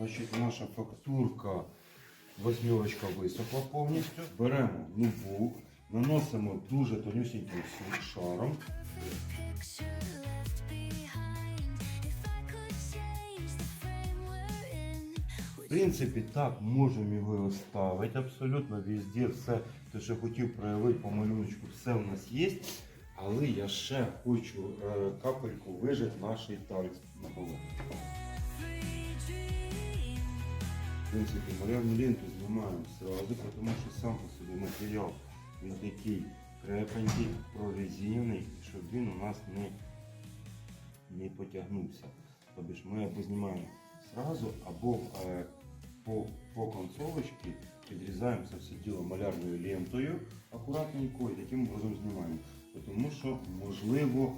Значить, наша фактурка восьмерочка висохла повністю. Беремо нову, наносимо дуже тонюсіньким шаром. В принципі, так, можемо його оставити абсолютно везде. Все, те, що хотів проявити по малюночку, все у нас є. Але я ще хочу е, капельку вижити наш таль на полу. В принципі, малярну ленту знімаємо сразу, тому що сам по собі матеріал він такий крепенький, прорезинений, щоб він у нас не, не потягнувся. Тобто ми або знімаємо сразу, або е, по, по концовочці підрізаємо це все діло малярною лентою акуратненько і таким образом знімаємо. Тому що можливо